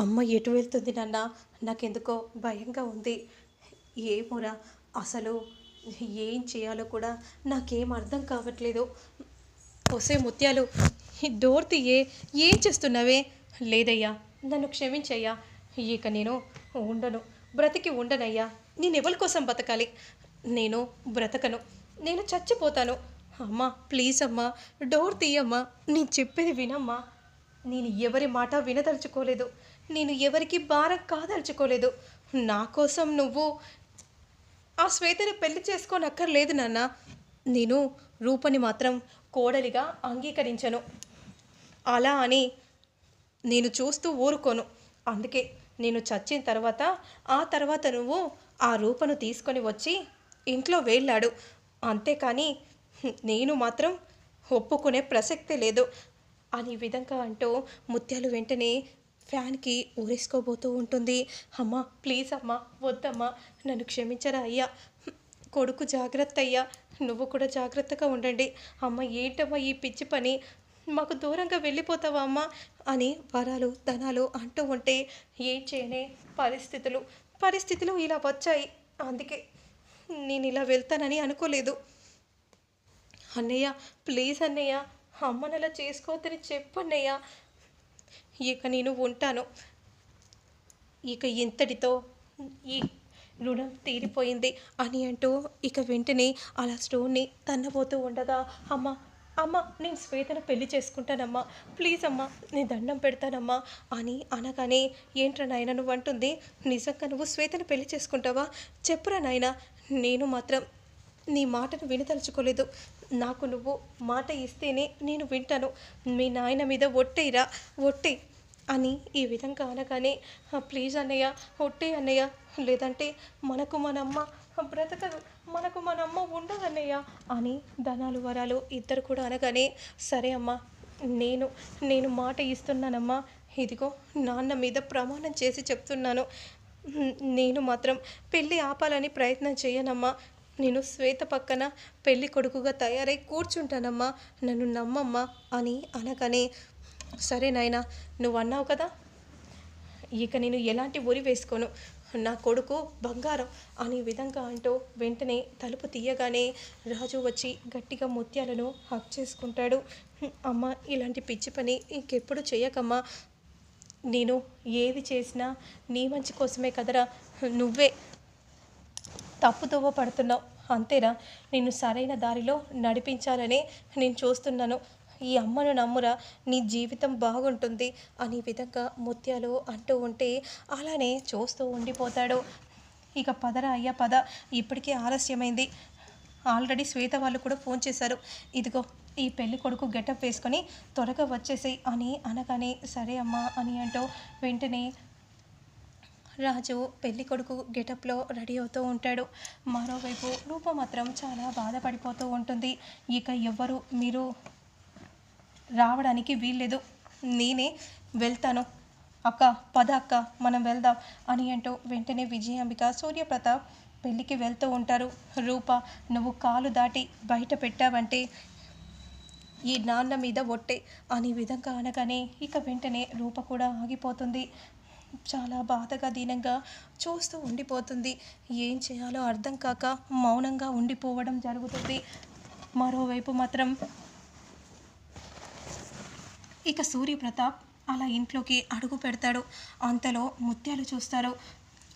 అమ్మ ఎటు వెళ్తుంది నాన్న? నాకెందుకో భయంగా ఉంది. ఏమోరా అసలు ఏం చేయాలో కూడా నాకేం అర్థం కావట్లేదు. ఒసే ముత్యాలు ఈ డోర్ తీయే ఏం చేస్తున్నావే? లేదయ్యా నన్ను క్షమించయ్యా. ఇక నేను ఉండను బ్రతికి ఉండనయ్యా. నేను ఎవరి కోసం బతకాలి? నేను బ్రతకను నేను చచ్చిపోతాను. అమ్మా ప్లీజ్ అమ్మా డోర్ తీయమ్మా. నేను చెప్పేది వినమ్మా. నేను ఎవరి మాట వినదలుచుకోలేదు. నేను ఎవరికి భారం కాదలుచుకోలేదు. నా కోసం నువ్వు ఆ శ్వేతను పెళ్ళి చేసుకోనక్కర్లేదు నాన్న. నేను రూపని మాత్రం కోడలిగా అంగీకరించను. అలా అని నేను చూస్తూ ఊరుకోను. అందుకే నేను చచ్చిన తర్వాత ఆ తర్వాత నువ్వు ఆ రూపను తీసుకొని వచ్చి ఇంట్లో వేళ్ళాడు. అంతేకాని నేను మాత్రం ఒప్పుకునే ప్రసక్తే లేదు. అని విధంగా అంటూ ముత్యాలు వెంటనే ఫ్యాన్కి ఊరేసుకోబోతూ ఉంటుంది. అమ్మ ప్లీజ్ అమ్మా వద్దమ్మా నన్ను క్షమించరా అయ్యా. కొడుకు జాగ్రత్త అయ్యా. నువ్వు కూడా జాగ్రత్తగా ఉండండి. అమ్మ ఏంటమ్మా ఈ పిచ్చి పని? మాకు దూరంగా వెళ్ళిపోతావా అమ్మా? అని వరాలు ధనాలు అంటూ ఉంటే ఏం చేయనే? పరిస్థితులు పరిస్థితులు ఇలా వచ్చాయి. అందుకే నేను ఇలా వెళ్తానని అనుకోలేదు. అన్నయ్య ప్లీజ్ అన్నయ్య అమ్మని అలా చేసుకోవద్దని చెప్పు అన్నయ్య. ఇక నేను ఉంటాను. ఇక ఇంతటితో ఈ రుణం తీరిపోయింది అని అంటూ ఇక వెంటనే అలా స్టోన్ని తన్నబోతూ ఉండగా అమ్మ అమ్మ నేను శ్వేతను పెళ్ళి చేసుకుంటానమ్మా. ప్లీజ్ అమ్మా నేను దండం పెడతానమ్మా అని అనగానే ఏంట్రా నాయన నువ్వు అంటుంది నిజంగా నువ్వు శ్వేతను పెళ్ళి చేసుకుంటావా? చెప్పురా నాయన నేను మాత్రం నీ మాటను వినదలుచుకోలేదు. నాకు నువ్వు మాట ఇస్తేనే నేను వింటాను. మీ నాయన మీద ఒట్టేరా ఒట్టే అని ఈ విధంగా అనగానే ప్లీజ్ అన్నయ్య ఒట్టే అన్నయ్య. లేదంటే మనకు మనమ్మ బ్రతకదు. మనకు మనమ్మ ఉండదు అన్నయ్య అని ధనాలు వరాలు ఇద్దరు కూడా అనగానే సరే అమ్మా నేను నేను మాట ఇస్తున్నానమ్మా. ఇదిగో నాన్న మీద ప్రమాణం చేసి చెప్తున్నాను. నేను మాత్రం పెళ్ళి ఆపాలని ప్రయత్నం చేయనమ్మా. నేను శ్వేత పక్కన పెళ్ళి కొడుకుగా తయారై కూర్చుంటానమ్మా. నన్ను నమ్మమ్మా అని అనగానే సరే నాయనా నువ్వు అన్నావు కదా? ఇక నేను ఎలాంటి ఒరి వేసుకోను. నా కొడుకు బంగారం అనే విధంగా అంటూ వెంటనే తలుపు తీయగానే రాజు వచ్చి గట్టిగా ముత్యాలను హక్ చేసుకుంటాడు. అమ్మ ఇలాంటి పిచ్చి పని ఇంకెప్పుడు చేయకమ్మా నేను ఏది చేసినా నీ మంచి కోసమే కదరా. నువ్వే తప్పుదోవ పడుతున్నావు. అంతేనా? నిన్ను సరైన దారిలో నడిపించాలని నేను చూస్తున్నాను. ఈ అమ్మను నమ్మురా నీ జీవితం బాగుంటుంది అనే విధంగా ముత్యాలు అంటూ ఉంటే అలానే చూస్తూ ఉండిపోతాడు. ఇక పదరా అయ్యా పద ఇప్పటికే ఆలస్యమైంది. ఆల్రెడీ శ్వేత వాళ్ళు కూడా ఫోన్ చేశారు. ఇదిగో ఈ పెళ్ళి కొడుకు గెటప్ వేసుకొని త్వరగా వచ్చేసేయి అని అనగానే సరే అమ్మా అని అంటూ వెంటనే రాజు పెళ్ళి కొడుకు గెటప్లో రెడీ అవుతూ ఉంటాడు. మరోవైపు రూప మాత్రం చాలా బాధపడిపోతూ ఉంటుంది. ఇక ఎవ్వరు మీరు రావడానికి వీల్లేదు. నేనే వెళ్తాను. అక్క పద అక్క మనం వెళ్దాం అని అంటూ వెంటనే విజయాంబిక సూర్యప్రతాప్ పెళ్ళికి వెళ్తూ ఉంటారు. రూప నువ్వు కాలు దాటి బయట పెట్టావంటే ఈ నాన్న మీద ఒట్టే అనే విధంగా అనగానే ఇక వెంటనే రూప కూడా ఆగిపోతుంది. చాలా బాధగా దీనంగా చూస్తూ ఉండిపోతుంది. ఏం చేయాలో అర్థం కాక మౌనంగా ఉండిపోవడం జరుగుతుంది. మరోవైపు మాత్రం ఇక సూర్యప్రతాప్ అలా ఇంట్లోకి అడుగు పెడతాడు. అంతలో ముత్యాలు చూస్తారు.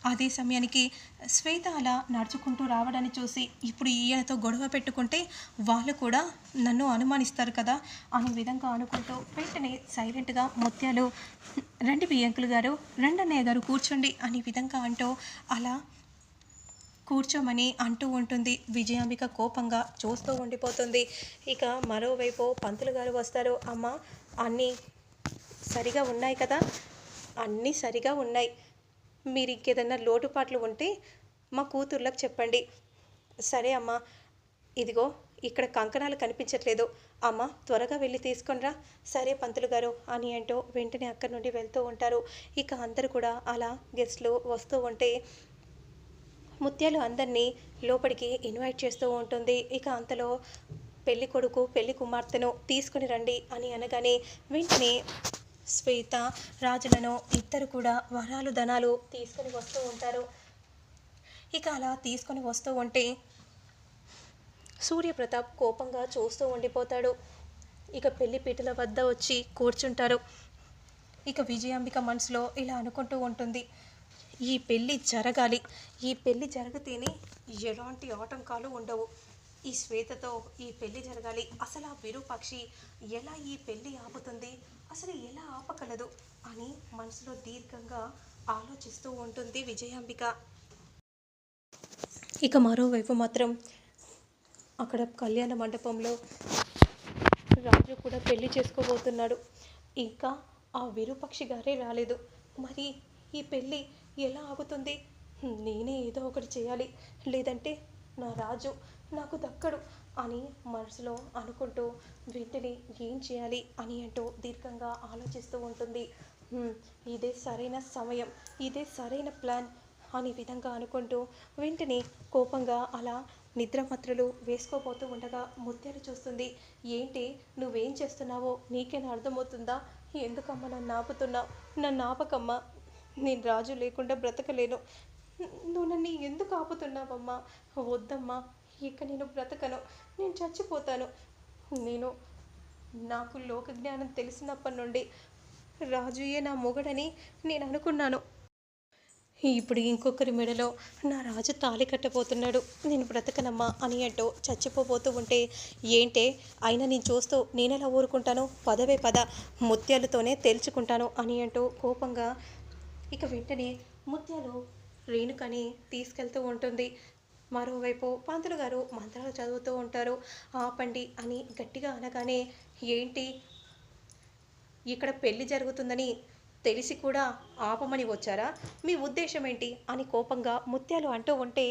అదే సమయానికి శ్వేత అలా నడుచుకుంటూ రావడాన్ని చూసి ఇప్పుడు ఈయనతో గొడవ పెట్టుకుంటే వాళ్ళు కూడా నన్ను అనుమానిస్తారు కదా అనే విధంగా అనుకుంటూ వెంటనే సైలెంట్గా ముత్యాలు రండి బియ్యంకులు గారు రండన్నయ్య గారు కూర్చోండి అనే విధంగా అంటూ అలా కూర్చోమని అంటూ ఉంటుంది. విజయాంబిక కోపంగా చూస్తూ ఉండిపోతుంది. ఇక మరోవైపు పంతులు గారు వస్తారు. అమ్మ అన్నీ సరిగా ఉన్నాయి కదా? అన్నీ సరిగా ఉన్నాయి. మీరు ఇంకేదన్నా లోటుపాట్లు ఉంటే మా కూతుర్లకు చెప్పండి. సరే అమ్మా ఇదిగో ఇక్కడ కంకణాలు కనిపించట్లేదు. అమ్మ త్వరగా వెళ్ళి తీసుకొనిరా. సరే పంతులు గారు అని అంటూ వెంటనే అక్కడి నుండి వెళ్తూ ఉంటారు. ఇక అందరు కూడా అలా గెస్ట్లు వస్తూ ఉంటే ముత్యాలు అందరినీ లోపలికి ఇన్వైట్ చేస్తూ ఉంటుంది. ఇక అంతలో పెళ్ళి కొడుకు పెళ్ళి కుమార్తెను తీసుకుని రండి అని అనగానే వెంటనే శ్వేత రాజులను ఇద్దరు కూడా వరాలు ధనాలు తీసుకొని వస్తూ ఉంటారు. ఇక అలా తీసుకొని వస్తూ ఉంటే సూర్యప్రతాప్ కోపంగా చూస్తూ ఉండిపోతాడు. ఇక పెళ్ళి పీటల వద్ద వచ్చి కూర్చుంటారు. ఇక విజయాంబిక మనసులో ఇలా అనుకుంటూ ఉంటుంది. ఈ పెళ్ళి జరగాలి. ఈ పెళ్ళి జరిగితేనే ఎలాంటి ఆటంకాలు ఉండవు. ఈ శ్వేతతో ఈ పెళ్ళి జరగాలి. అసలు ఆ విరూపాక్షి ఎలా ఈ పెళ్ళి ఆపుతుంది? అసలు ఎలా ఆపగలదు? అని మనసులో దీర్ఘంగా ఆలోచిస్తూ ఉంటుంది విజయాంబిక. ఇక మరోవైపు మాత్రం అక్కడ కళ్యాణ మండపంలో రాజు కూడా పెళ్ళి చేసుకోబోతున్నాడు. ఇంకా ఆ విరూపక్షి గారే రాలేదు. మరి ఈ పెళ్ళి ఎలా ఆగుతుంది? నేనే ఏదో ఒకటి చేయాలి. లేదంటే నా రాజు నాకు దక్కడు అని మనసులో అనుకుంటూ వెంటనే ఏం చేయాలి అని అంటూ దీర్ఘంగా ఆలోచిస్తూ ఉంటుంది. ఇదే సరైన సమయం ఇదే సరైన ప్లాన్ అనే విధంగా అనుకుంటూ వెంటనే కోపంగా అలా నిద్రమత్రలు వేసుకోబోతూ ఉండగా ముత్యాలు చూస్తుంది. ఏంటి నువ్వేం చేస్తున్నావో నీకేనా అర్థమవుతుందా? ఎందుకమ్మా నన్ను ఆపుతున్నావు? నన్ను ఆపకమ్మా. నేను రాజు లేకుండా బ్రతకలేను. నువ్వు నన్ను ఎందుకు ఆపుతున్నావమ్మా? వద్దమ్మా. ఇక నేను బ్రతకను నేను చచ్చిపోతాను. నేను నాకు లోక జ్ఞానం తెలిసినప్పటి నుండి రాజుయే నా మొగడని నేను అనుకున్నాను. ఇప్పుడు ఇంకొకరి మెడలో నా రాజు తాళి కట్టబోతున్నాడు. నేను బ్రతకనమ్మా అని అంటూ చచ్చిపోబోతూ ఉంటే ఏంటే? అయినా నేను చూస్తూ నేనెలా ఊరుకుంటాను? పదవే పద ముత్యాలతోనే తేల్చుకుంటాను అని అంటూ కోపంగా ఇక వెంటనే ముత్యాలు రేణుకని తీసుకెళ్తూ ఉంటుంది. మరోవైపు పంతులు గారు మంత్రాలు చదువుతూ ఉంటారు. ఆపండి అని గట్టిగా అనగానే ఏంటి? ఇక్కడ పెళ్ళి జరుగుతుందని తెలిసి కూడా ఆపమని వచ్చారా? మీ ఉద్దేశం ఏంటి అని కోపంగా ముత్యాలు అంటూ ఉంటే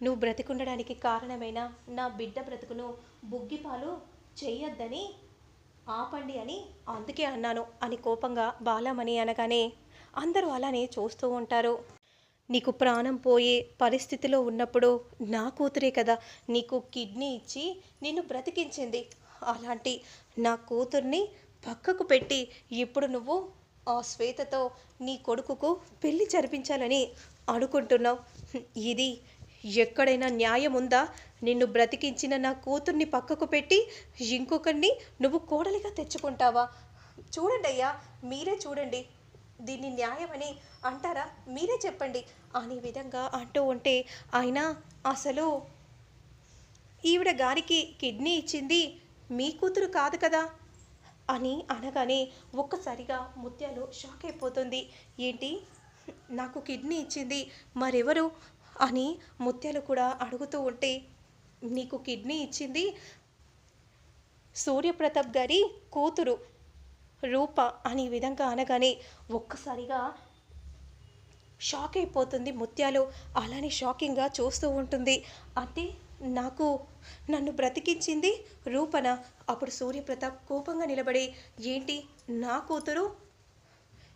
నువ్వు బ్రతికుండడానికి కారణమైన నా బిడ్డ బ్రతుకును బుగ్గిపాలు చెయ్యొద్దని ఆపండి అని అందుకే అన్నాను అని కోపంగా బాలమని అనగానే అందరూ అలానే చూస్తూ ఉంటారు. నీకు ప్రాణం పోయే పరిస్థితిలో ఉన్నప్పుడు నా కూతురే కదా నీకు కిడ్నీ ఇచ్చి నిన్ను బ్రతికించింది. అలాంటి నా కూతుర్ని పక్కకు పెట్టి ఇప్పుడు నువ్వు ఆ శ్వేతతో నీ కొడుకుకు పెళ్ళి జరిపించాలని అనుకుంటున్నావు. ఇది ఎక్కడైనా న్యాయం ఉందా? నిన్ను బ్రతికించిన నా కూతుర్ని పక్కకు పెట్టి ఇంకొకరిని నువ్వు కోడలిగా తెచ్చుకుంటావా? చూడండి అయ్యా మీరే చూడండి. దీన్ని న్యాయమని అంటారా? మీరే చెప్పండి. అనే విధంగా అంటూ ఉంటే ఆయన అసలు ఈవిడ గారికి కిడ్నీ ఇచ్చింది మీ కూతురు కాదు కదా? అని అనగానే ఒక్కసారిగా ముత్యాలు షాక్ అయిపోతుంది. ఏంటి? నాకు కిడ్నీ ఇచ్చింది మరెవరు? అని ముత్యాలు కూడా అడుగుతూ ఉంటే నీకు కిడ్నీ ఇచ్చింది సూర్యప్రతాప్ గారి కూతురు. రూప అనే విధంగా అనగానే ఒక్కసారిగా షాక్ అయిపోతుంది ముత్యాలు. అలానే షాకింగ్గా చూస్తూ ఉంటుంది. అంటే నాకు నన్ను బ్రతికించింది రూపన? అప్పుడు సూర్యప్రతాప్ కోపంగా నిలబడి ఏంటి నా కూతురు?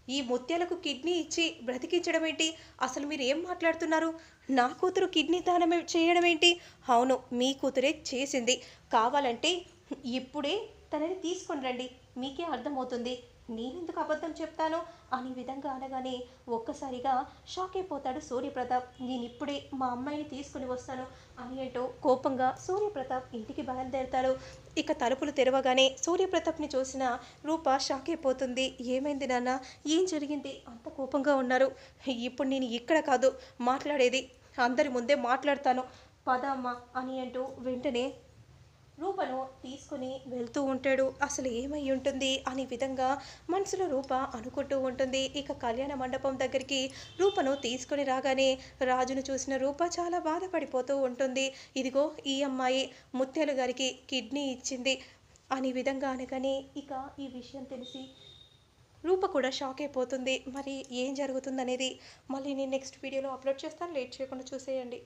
ఈ ముత్యాలకు కిడ్నీ ఇచ్చి బ్రతికించడం ఏంటి? అసలు మీరు ఏం మాట్లాడుతున్నారు? నా కూతురు కిడ్నీ దానం చేయడం ఏంటి? అవును మీ కూతురే చేసింది. కావాలంటే ఇప్పుడే తనని తీసుకొని రండి. మీకే అర్థమవుతుంది. నేనెందుకు అబద్ధం చెప్తాను? అనే విధంగా అనగానే ఒక్కసారిగా షాక్ అయిపోతాడు సూర్యప్రతాప్. నేను ఇప్పుడే మా అమ్మాయిని తీసుకుని వస్తాను అని అంటూ కోపంగా సూర్యప్రతాప్ ఇంటికి బయలుదేరుతాడు. ఇక తలుపులు తెరవగానే సూర్యప్రతాప్ని చూసిన రూప షాక్ అయిపోతుంది. ఏమైంది నాన్న? ఏం జరిగింది? అంత కోపంగా ఉన్నారు. ఇప్పుడు నేను ఇక్కడ కాదు మాట్లాడేది. అందరి ముందే మాట్లాడతాను. పదమ్మ అని అంటూ వెంటనే రూపను తీసుకుని వెళ్తూ ఉంటాడు. అసలు ఏమై ఉంటుంది? అనే విధంగా మనసులో రూప అనుకుంటూ ఉంటుంది. ఇక కళ్యాణ మండపం దగ్గరికి రూపను తీసుకొని రాగానే రాజును చూసిన రూప చాలా బాధపడిపోతూ ఉంటుంది. ఇదిగో ఈ అమ్మాయి ముత్యాలు గారికి కిడ్నీ ఇచ్చింది అనే విధంగా అనగానే ఇక ఈ విషయం తెలిసి రూప కూడా షాక్ అయిపోతుంది. మరి ఏం జరుగుతుందనేది మళ్ళీ నేను నెక్స్ట్ వీడియోలో అప్లోడ్ చేస్తాను. లేట్ చేయకుండా చూసేయండి.